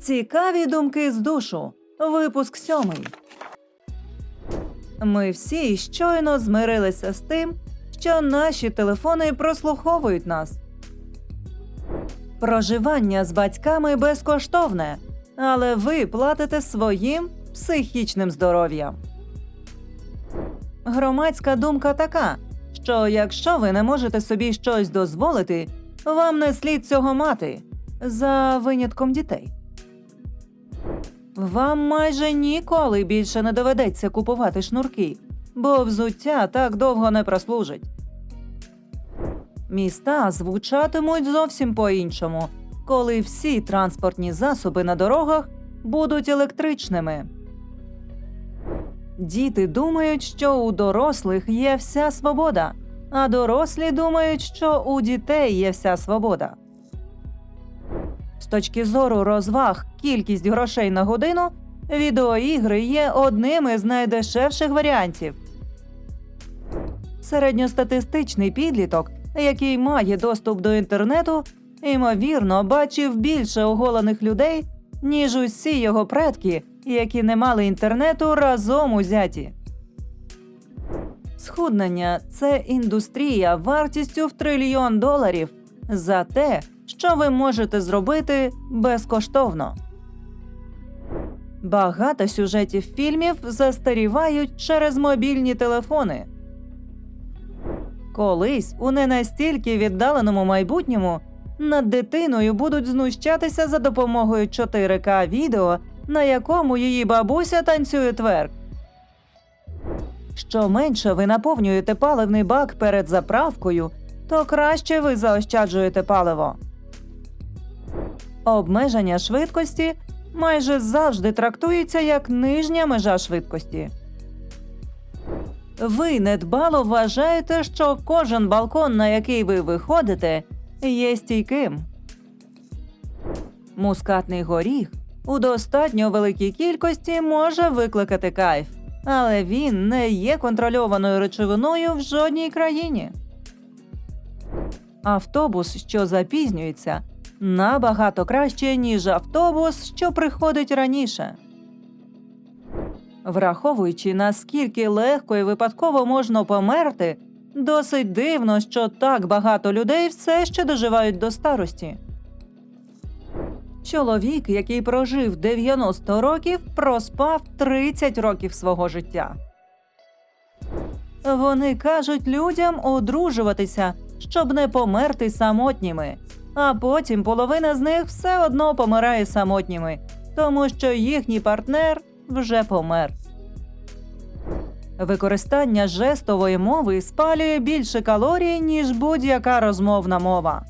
Цікаві думки з душу. Випуск сьомий. Ми всі щойно змирилися з тим, що наші телефони прослуховують нас. Проживання з батьками безкоштовне, але ви платите своїм психічним здоров'ям. Громадська думка така, що якщо ви не можете собі щось дозволити, вам не слід цього мати за винятком дітей. Вам майже ніколи більше не доведеться купувати шнурки, бо взуття так довго не прослужить. Міста звучатимуть зовсім по-іншому, коли всі транспортні засоби на дорогах будуть електричними. Діти думають, що у дорослих є вся свобода, а дорослі думають, що у дітей є вся свобода. З точки зору розваг, кількість грошей на годину відеоігри є одним із найдешевших варіантів. Середньостатистичний підліток, який має доступ до інтернету, ймовірно, бачив більше оголених людей, ніж усі його предки, які не мали інтернету разом узяті. Схуднення це індустрія вартістю в трильйон доларів за те, що ви можете зробити безкоштовно. Багато сюжетів фільмів застарівають через мобільні телефони. Колись у не настільки віддаленому майбутньому над дитиною будуть знущатися за допомогою 4К відео, на якому її бабуся танцює тверк. Що менше ви наповнюєте паливний бак перед заправкою, то краще ви заощаджуєте паливо. Обмеження швидкості майже завжди трактується як нижня межа швидкості. Ви недбало вважаєте, що кожен балкон, на який ви виходите, є стійким. Мускатний горіх у достатньо великій кількості може викликати кайф, але він не є контрольованою речовиною в жодній країні. Автобус, що запізнюється, набагато краще, ніж автобус, що приходить раніше. Враховуючи, наскільки легко і випадково можна померти, досить дивно, що так багато людей все ще доживають до старості. Чоловік, який прожив 90 років, проспав 30 років свого життя. Вони кажуть людям одружуватися, щоб не померти самотніми, а потім половина з них все одно помирає самотніми, тому що їхній партнер вже помер. Використання жестової мови спалює більше калорій, ніж будь-яка розмовна мова.